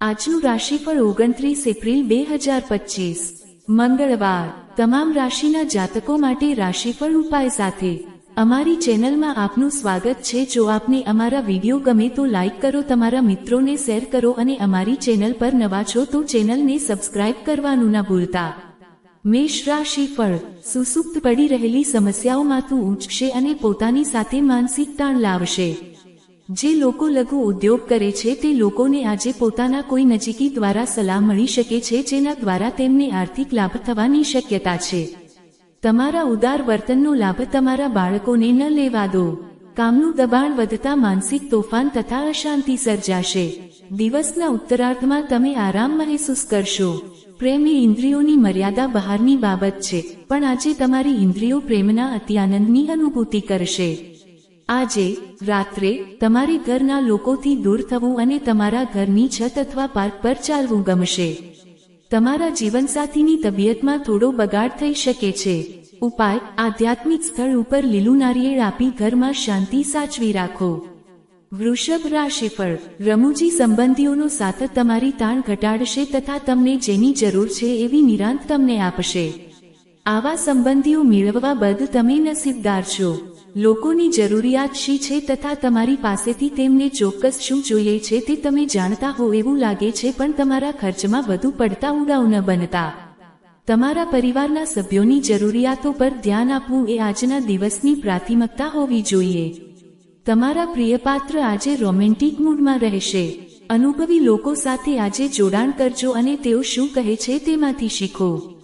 આજનું રાશિફળ ઓગણત્રીસ એપ્રિલ બે હજાર પચીસ. મંગળવાર. તમામ રાશિના જાતકો માટે રાશિફળ ઉપાય સાથે. અમારી ચેનલમાં આપનું સ્વાગત છે. જો આપને અમારા વીડિયો ગમે તો લાઈક કરો, તમારા મિત્રોને શેર કરો અને અમારી ચેનલ પર નવા છો તો ચેનલને સબસ્ક્રાઇબ કરવાનું ના ભૂલતા. મેષ રાશિફળ. સુસુપ્ત પડી રહેલી સમસ્યાઓમાં તું ઊંચશે અને પોતાની સાથે માનસિક તાણ લાવશે. જે લોકો લઘુ ઉદ્યોગ કરે છે તે લોકોને આજે પોતાના કોઈ નજીકી દ્વારા સલાહ મળી શકે છે જેના દ્વારા તેમને આર્થિક લાભ થવાની શક્યતા છે. તમારા ઉદાર વર્તનનો લાભ તમારા બાળકોને ન લેવા દો. કામનું દબાણ વધતા માનસિક તોફાન તથા અશાંતિ સર્જાશે. દિવસના ઉત્તરાર્ધમાં તમે આરામ મહેસૂસ કરશો. પ્રેમ એ ઇન્દ્રિયોની મર્યાદા બહારની બાબત છે, પણ આજે તમારી ઇન્દ્રિયો પ્રેમના અત્યાનંદની અનુભૂતિ કરશે. આજે, રાત્રે, તમારે ઘરના લોકોથી દૂર થવું અને તમારા ઘરની છત અથવા પાર્ક પર ચાલવું ગમશે. તમારા જીવનસાથીની તબિયતમાં થોડો બગાડ થઈ શકે છે. ઉપાય, આધ્યાત્મિક સ્થળ ઉપર લીલું નારિયેળ આપી ઘરમાં શાંતિ સાચવી રાખો. વૃષભ રાશિફળ રમૂજી સંબંધીઓનો સાથ તમારી તાણ ઘટાડશે તથા તમને જેની જરૂર છે એવી નિરાંત તમને આપશે. આવા સંબંધીઓ મેળવવા બદ તમે નસીબદાર છો. લોકોની જરૂરિયાત શી છે તથા તમારી પાસેથી તેમને ચોક્કસ શું જોઈએ છે તે તમે જાણતા હો એવું લાગે છે પણ તમારા ખર્ચમાં વધુ પડતા ઉડાઉ ન બનતા. તમારા પરિવારના સભ્યોની જરૂરિયાતો પર ધ્યાન આપવું એ આજના દિવસની પ્રાથમિકતા હોવી જોઈએ. તમારા પ્રિયપાત્ર આજે રોમેન્ટિક મૂડમાં રહેશે. અનુભવી લોકો સાથે આજે જોડાણ કરજો અને તેઓ શું કહે છે તેમાંથી શીખો.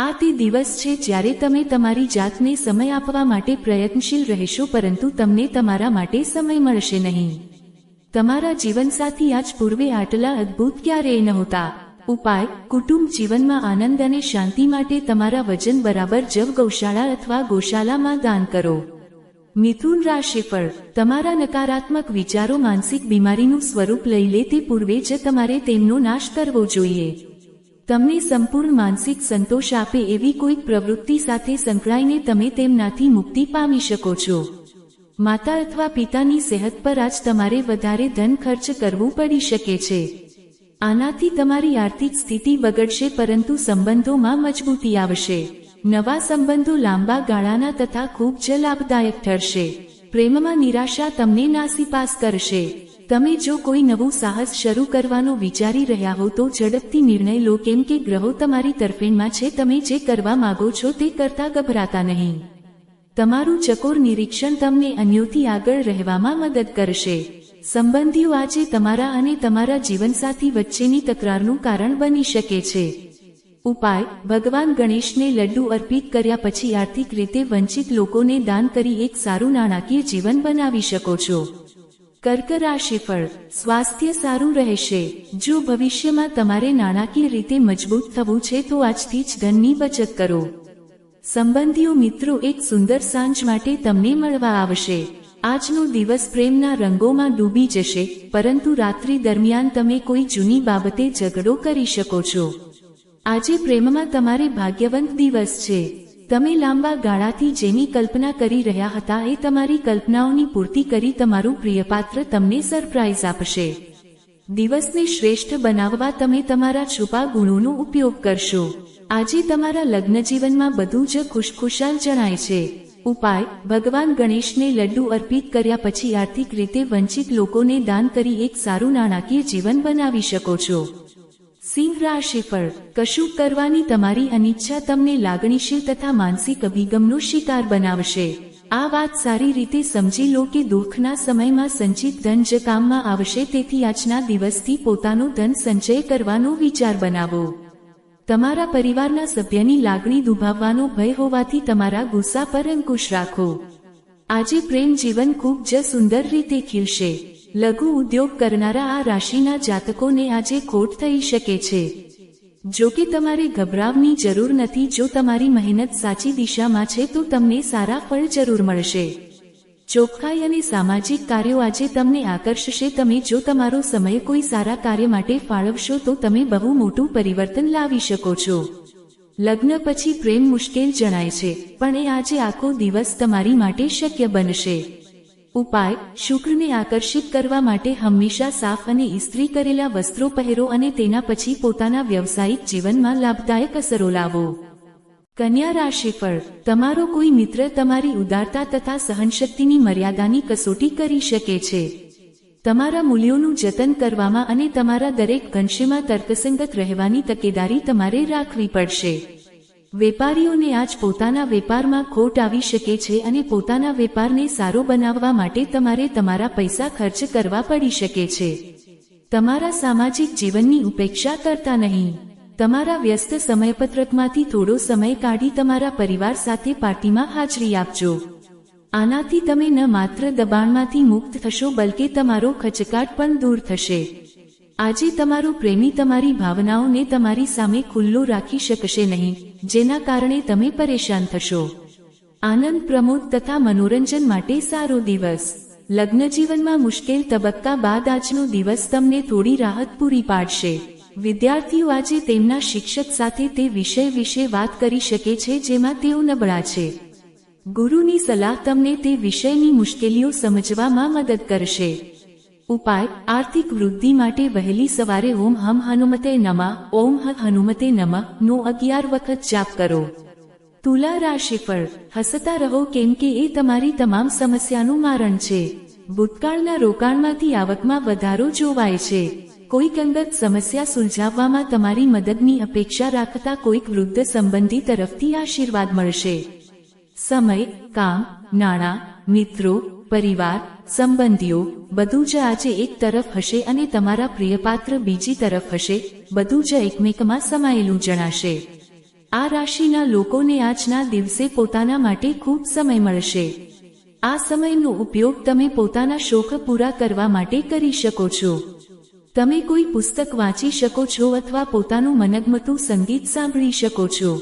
આ તે દિવસ છે જ્યારે તમે તમારી જાતને સમય આપવા માટે પ્રયત્નશીલ રહેશો, પરંતુ તમને તમારા માટે સમય મળશે નહીં. તમારા જીવનસાથી આજ પૂર્વે આટલા અદ્ભુત ક્યારેય નહોતા. ઉપાય, કુટુંબ જીવનમાં આનંદ અને શાંતિ માટે તમારા વજન બરાબર જવ ગૌશાળા અથવા ગૌશાળામાં દાન કરો. મિથુન રાશિફળ તમારા નકારાત્મક વિચારો માનસિક બીમારીનું સ્વરૂપ લઈ લે તે પૂર્વે જ તમારે તેમનો નાશ કરવો જોઈએ. તમને સંપૂર્ણ માનસિક સંતોષ આપે એવી કોઈક પ્રવૃત્તિ સાથે સંકળાઈને તમે તેમનાથી મુક્તિ પામી શકો છો. માતા અથવા પિતાની સેહત પર આજ તમારે વધારે ધન ખર્ચ કરવું પડી શકે છે. આનાથી તમારી આર્થિક સ્થિતિ બગડશે પરંતુ સંબંધોમાં મજબૂતી આવશે. નવા સંબંધો લાંબા ગાળાના તથા ખૂબ જ લાભદાયક ઠરશે. પ્રેમમાં નિરાશા તમને નાસીપાસ કરશે. તમે જો કોઈ નવું સાહસ શરૂ કરવાનો વિચારી રહ્યા હો તો ઝડપથી નિર્ણય લો કેમ કે ગ્રહો તમારી તરફેણમાં છે. તમે જે કરવા માગો છો તે કરતા ગભરાતા નહીં. તમારું ચકોર નિરીક્ષણ તમને અન્યોથી આગળ રહેવામાં મદદ કરશે. સંબંધીઓ આજે તમારા અને તમારા જીવનસાથી વચ્ચેની તકરારનું કારણ બની શકે છે. ઉપાય, ભગવાન ગણેશને લડ્ડુ અર્પિત કર્યા પછી આર્થિક રીતે વંચિત લોકોને દાન કરી એક સારું નાણાકીય જીવન બનાવી શકો છો. કર્ક રાશિફળ સ્વાસ્થ્ય સારું રહેશે. જો ભવિષ્યમાં તમારે નાણાકીય રીતે મજબૂત થવું છે તો આજથી જ ધનની બચત કરો. સંબંધીઓ મિત્રો, એક સુંદર સાંજ માટે તમને મળવા આવશે. આજનો દિવસ પ્રેમના રંગોમાં ડૂબી જશે, પરંતુ રાત્રિ દરમિયાન તમે કોઈ જૂની બાબતે ઝઘડો કરી શકો છો. આજે પ્રેમમાં તમારે ભાગ્યવંત દિવસ છે. તમે લાંબા ગાળાથી જેની કલ્પના કરી રહ્યા હતા એ તમારી કલ્પનાઓની પૂર્તિ કરી તમારું પ્રિયપાત્ર તમને સરપ્રાઇઝ આપશે. દિવસને શ્રેષ્ઠ બનાવવા તમે તમારા છુપા ગુણોનો ઉપયોગ કરશો. આજે તમારા લગ્ન જીવનમાં બધું જ ખુશખુશાલ જણાય છે. ઉપાય, ભગવાન ગણેશને લડ્ડુ અર્પિત કર્યા પછી આર્થિક રીતે વંચિત લોકોને દાન કરી એક સારું નાણાકીય જીવન બનાવી શકો છો. સિંહ રાશિફળ કશું કરવાની તમારી અનિચ્છા તમને લાગણીશીલ તથા માનસિક અભિગમનો શિકાર બનાવશે. આ વાત સારી રીતે સમજી લો કે દુઃખના સમયમાં સંચિત ધન જ કામમાં આવશે તેથી આજના દિવસથી પોતાનો ધન સંચય કરવાનો વિચાર બનાવો. તમારા પરિવારના સભ્યની લાગણી દુભાવવાનો ભય હોવાથી તમારા ગુસ્સા પર અંકુશ રાખો. આજે પ્રેમ જીવન ખૂબ જ સુંદર રીતે ખીલશે. લઘુ ઉદ્યોગ કરનારા આ રાશિના જાતકોને આજે ખોટ થઈ શકે છે. જો કે તમારે ગભરાવની જરૂર નથી, જો તમારી મહેનત સાચી દિશામાં છે તો તમને સારા ફળ જરૂર મળશે. ચોખ્ખાઈ અને સામાજિક કાર્યો આજે તમને આકર્ષશે. તમે જો તમારો સમય કોઈ સારા કાર્ય માટે ફાળવશો તો તમે બહુ મોટું પરિવર્તન લાવી શકો છો. લગ્ન પછી પ્રેમ મુશ્કેલ જણાય છે, પણ એ આજે આખો દિવસ તમારી માટે શક્ય બનશે. ઉપાય, શુક્રને આકર્ષિત કરવા માટે હંમેશા સાફ અને ઇસ્ત્રી કરેલા વસ્ત્રો પહેરો અને તેના પછી પોતાના વ્યવસાયિક જીવનમાં લાભદાયક અસરો લાવો. કન્યા રાશિફળ તમારો કોઈ મિત્ર તમારી ઉદારતા તથા સહનશક્તિની મર્યાદાની કસોટી કરી શકે છે. તમારા મૂલ્યોનું જતન કરવામાં અને તમારા દરેક ગંશેમાં તર્કસંગત રહેવાની તકેદારી તમારે રાખવી પડશે. વેપારીઓને આજ પોતાના વેપારમાં ખોટ આવી શકે છે અને પોતાના વેપારને સારો બનાવવા માટે તમારે તમારા પૈસા ખર્ચ કરવા પડી શકે છે. તમારા સામાજિક જીવનની ઉપેક્ષા કરતા નહીં. તમારા વ્યસ્ત સમયપત્રકમાંથી થોડો સમય કાઢી તમારા પરિવાર સાથે પાર્ટીમાં હાજરી આપજો. આનાથી તમે ન માત્ર દબાણમાંથી મુક્ત થશો, બલકે તમારો ખચકાટ પણ દૂર થશે. આજે તમારો પ્રેમી તમારી ભાવનાઓને તમારી સામે ખુલ્લો રાખી શકશે નહીં, જેના કારણે તમે પરેશાન થશો. આનંદ પ્રમોદ તથા મનોરંજન માટે સારો દિવસ. લગ્ન જીવનમાં મુશ્કેલ તબક્કા બાદ આજનો દિવસ તમને થોડી રાહત પૂરી પાડશે. વિદ્યાર્થીઓ આજે તેમના શિક્ષક સાથે તે વિષય વિશે વાત કરી શકે છે જેમાં તેઓ નબળા છે. ગુરુની સલાહ તમને તે વિષયની મુશ્કેલીઓ સમજવામાં મદદ કરશે. ઉપાય, આર્થિક વૃદ્ધિ માટે વહેલી સવારે ઓમ હમ હનુમતે નમા, ઓમ હ હનુમતે નમા, નો અગિયાર વખત જાપ કરો. તુલા રાશિફળ હસતા રહો કેમ કે એ તમારી તમામ સમસ્યાનું મારણ છે. ભૂતકાળના રોકાણમાંથી આવકમાં વધારો જોવાય છે. કોઈક અંગત સમસ્યા સુલઝાવવામાં તમારી મદદની અપેક્ષા રાખતા કોઈક વૃદ્ધ સંબંધી તરફથી આશીર્વાદ મળશે. સમય, કામ, નાણાં, મિત્રો પરિવાર, સંબંધીઓ, બધું જ આજે એક તરફ હશે અને તમારા પ્રિયપાત્ર બીજી તરફ હશે, બધું જ એકમેકમાં સમાયેલું જણાશે. આ રાશિના લોકોને આજના દિવસે પોતાના માટે ખૂબ સમય મળશે. આ સમયનો ઉપયોગ તમે પોતાના શોખ પૂરા કરવા માટે કરી શકો છો. તમે કોઈ પુસ્તક વાંચી શકો છો અથવા પોતાનું મનગમતું સંગીત સાંભળી શકો છો.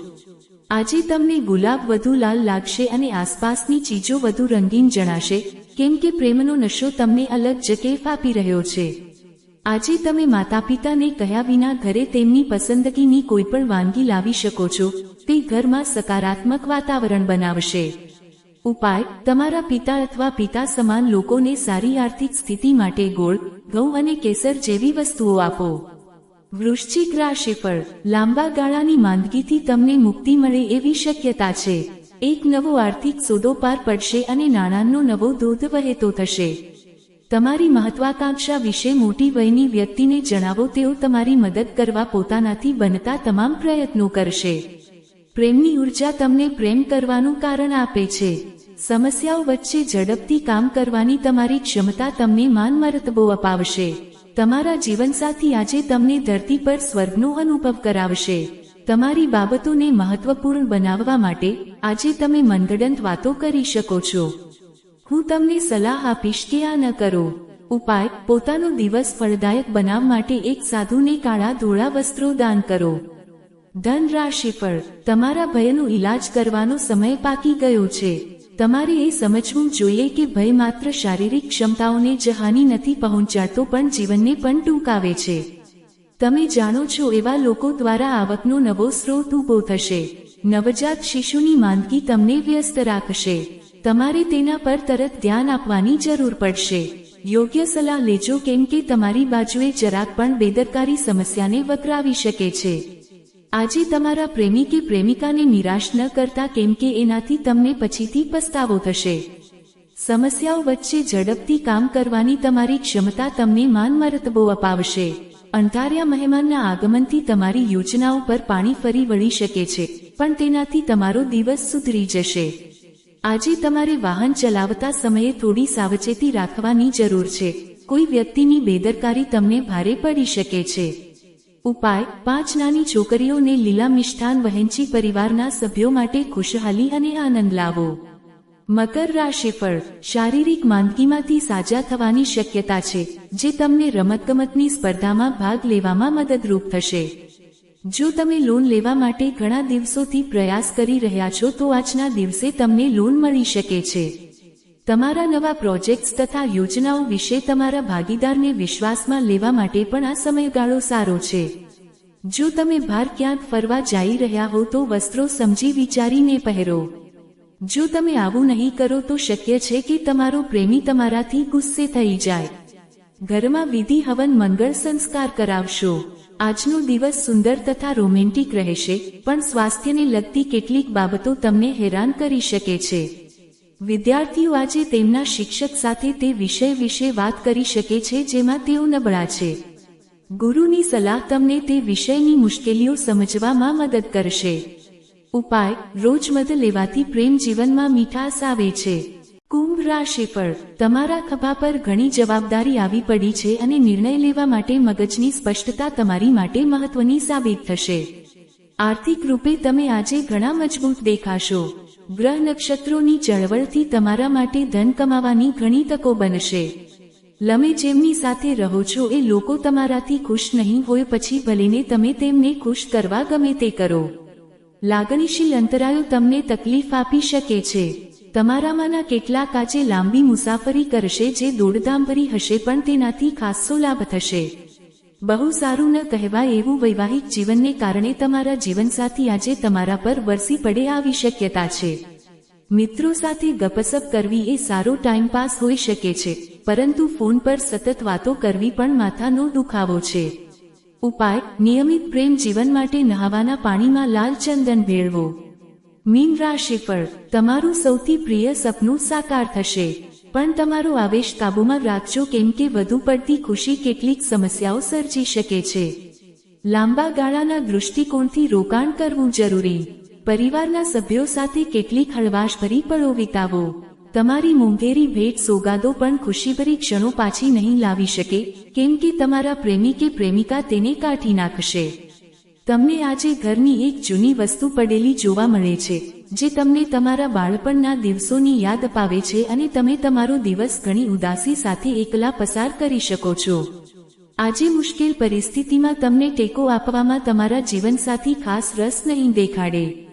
આજે તમને ગુલાબ વધુ લાલ લાગશે અને આસપાસની ચીજો વધુ રંગીન જણાશે કેમ કે પ્રેમનો નશો તમને અલગ જકેફ આપી રહ્યો છે. આજે તમે માતા પિતાને કહ્યા વિના ઘરે તેમની પસંદગીની કોઈ પણ વાનગી લાવી શકો છો, તે ઘરમાં સકારાત્મક વાતાવરણ બનાવશે. ઉપાય, તમારા પિતા અથવા પિતા સમાન લોકોને સારી આર્થિક સ્થિતિ માટે ગોળ, ઘઉં અને કેસર જેવી વસ્તુઓ આપો. વૃશ્ચિક રાશિફળ, લાંબા ગાળાની માંદગીથી તમને મુક્તિ મળે એવી શક્યતા છે. એક નવો આર્થિક સોદો પાર પડશે અને નાણાંનો નવો ધોધ વહેતો થશે. તમારી મહત્વાકાંક્ષા વિશે મોટી વયની વ્યક્તિને જણાવો, તેઓ તમારી મદદ કરવા પોતાનાથી બનતા તમામ પ્રયત્નો કરશે. પ્રેમની ઊર્જા તમને પ્રેમ કરવાનું કારણ આપે છે. સમસ્યાઓ વચ્ચે ઝડપથી કામ કરવાની તમારી ક્ષમતા તમને માન મરતબો અપાવશે. તમારા જીવનસાથી આજે તમને ધરતી પર સ્વર્ગનો અનુભવ કરાવશે. તમારી બાબતોને મહત્વપૂર્ણ બનાવવા માટે આજે તમે મનગડંત વાતો કરી શકો છો. હું તમને સલાહ આપીશ કે આ ન કરો. ઉપાય, પોતાનો દિવસ ફળદાયક બનાવવા માટે એક સાધુને કાળા ધોળા વસ્ત્રો દાન કરો. ધન રાશિફળ તમારા ભયનો ઈલાજ કરવાનો સમય પાકી ગયો છે. તમારે એ સમજવું જોઈએ કે ભય માત્ર શારીરિક ક્ષમતાઓને જ હાનિ નથી પહોંચાડતો પણ જીવનને પણ ટૂંકાવે છે. તમે જાણો છો એવા લોકો દ્વારા આવકનો નવો સ્ત્રોત ઊભો થશે. નવજાત શિશુની માંદગી તમને વ્યસ્ત રાખશે. તમારે તેના પર તરત ધ્યાન આપવાની જરૂર પડશે. યોગ્ય સલાહ લેજો કેમ કે તમારી બાજુએ જરાક પણ બેદરકારી સમસ્યાને વકરાવી શકે છે. આજે તમારા પ્રેમી કે પ્રેમિકાને નિરાશ ન કરતા કેમ કે એનાથી તમને પછીથી પસ્તાવો થશે. સમસ્યાઓ વચ્ચે ઝડપથી કામ કરવાની તમારી ક્ષમતા તમને માન મરતબો અપાવશે. અંધાર્યા મહેમાનના આગમનથી તમારી યોજનાઓ પર પાણી ફરી વળી શકે છે, પણ તેનાથી તમારો દિવસ સુધરી જશે. આજે તમારે વાહન ચલાવતા સમયે થોડી સાવચેતી રાખવાની જરૂર છે. કોઈ વ્યક્તિની બેદરકારી તમને ભારે પડી શકે છે. ઉપાય, પાંચ નાની છોકરીઓને લીલા મિષ્ઠાન વહેંચી પરિવારના સભ્યો માટે ખુશહાલી અને આનંદ લાવો. મકર રાશિફળ શારીરિક માંદગીમાંથી સાજા થવાની શક્યતા છે, જે તમને રમતગમતની સ્પર્ધામાં ભાગ લેવામાં મદદરૂપ થશે. જો તમે લોન લેવા માટે ઘણા દિવસોથી પ્રયાસ કરી રહ્યા છો, તો આજના દિવસે તમને લોન મળી શકે છે. તમારા નવા પ્રોજેક્ટ્સ તથા યોજનાઓ વિશે તમારા ભાગીદારને વિશ્વાસમાં લેવા માટે પણ આ સમયગાળો સારો છે. જો તમે બહાર ક્યાંક ફરવા જઈ રહ્યા હો, તો વસ્ત્રો સમજી વિચારીને પહેરો. જો તમે આવું નહીં કરો તો શક્ય છે કે તમારો પ્રેમી તમારાથી ગુસ્સે થઈ જાય. ઘરમાં વિધિ હવન મંગળ સંસ્કાર કરાવશો. આજનો દિવસ સુંદર તથા રોમેન્ટિક રહેશે, પણ સ્વાસ્થ્યને લગતી કેટલીક બાબતો તમને હેરાન કરી શકે છે. વિદ્યાર્થીઓ આજે તેમના શિક્ષક સાથે તે વિષય વિશે વાત કરી શકે છે જેમાં તેઓ નબળા છે. ગુરુની સલાહ તમને તે વિષયની મુશ્કેલીઓ સમજવામાં મદદ કરશે. ઉપાય રોજ મધ લેવાથી પ્રેમ જીવનમાં મીઠાશ આવે છે. કુંભ રાશિફળ તમારા ખભા પર ઘણી જવાબદારી આવી પડી છે અને નિર્ણય લેવા માટે મગજની સ્પષ્ટતા તમારી માટે મહત્વની સાબિત થશે. આર્થિક રૂપે તમે આજે ઘણા મજબૂત દેખાશો. ગ્રહ નક્ષત્રોની ચળવળથી તમારા માટે ધન કમાવાની ઘણી તકો બનશે. લમે જેમની સાથે રહો છો એ લોકો તમારાથી ખુશ નહીં હોય પછી ભલેને તમે તેમને ખુશ કરવા ગમે તે કરો. લાગણીશીલ અંતરાયો તમને તકલીફ આપી શકે છે. તમારામાંના કેટલાક આજે લાંબી મુસાફરી કરશે જે દોડધામભરી હશે પણ તેનાથી ખાસ્સો લાભ થશે. બહુ સારું ન કહેવાય એવું વૈવાહિક જીવનને કારણે તમારા જીવનસાથી આજે તમારા પર વરસી પડે આવી શક્યતા છે. મિત્રો સાથે ગપસપ કરવી એ સારો ટાઈમપાસ હોઈ શકે છે, પરંતુ ફોન પર સતત વાતો કરવી પણ માથાનો દુખાવો છે. ઉપાય, નિયમિત પ્રેમ જીવન માટે નહાવાના પાણીમાં લાલ ચંદન ભેળવો. મીન રાશિફળ તમારું સૌથી પ્રિય સપનું સાકાર થશે. પણ તમારો આવેશ કાબૂમાં રાખજો કેમ કે વધુ પડતી ખુશી કેટલીક સમસ્યાઓ સર્જી શકે છે. લાંબા ગાળાના દૃષ્ટિકોણથી રોકાણ કરવું જરૂરી. પરિવારના સભ્યો સાથે કેટલીક હળવાશભરી પળો વિતાવો. તમારી મોંઘેરી ભેટ સોગાદો પણ ખુશીભરી ક્ષણો પાછી નહીં લાવી શકે, કેમ કે તમારા પ્રેમી કે પ્રેમિકા તેને કાઢી નાખશે. તમને આજે ઘરની એક જૂની વસ્તુ પડેલી જોવા મળે છે, જે તમને તમારા બાળપણના દિવસોની યાદ અપાવે છે અને તમે તમારો દિવસ ઘણી ઉદાસી સાથે એકલા પસાર કરી શકો છો. આજે મુશ્કેલ પરિસ્થિતિમાં તમને ટેકો આપવામાં તમારા જીવનસાથી ખાસ રસ નહીં દેખાડે.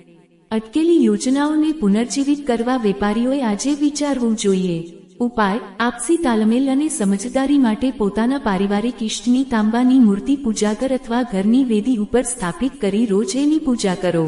અટકેલી યોજનાઓને પુનર્જીવિત કરવા વેપારીઓએ આજે વિચારવું જોઈએ. ઉપાય, આપસી તાલમેલ અને સમજદારી માટે પોતાના પારિવારિક ઇષ્ટની તાંબાની મૂર્તિ પૂજાગર અથવા ઘરની વેદી ઉપર સ્થાપિત કરી રોજ એની પૂજા કરો.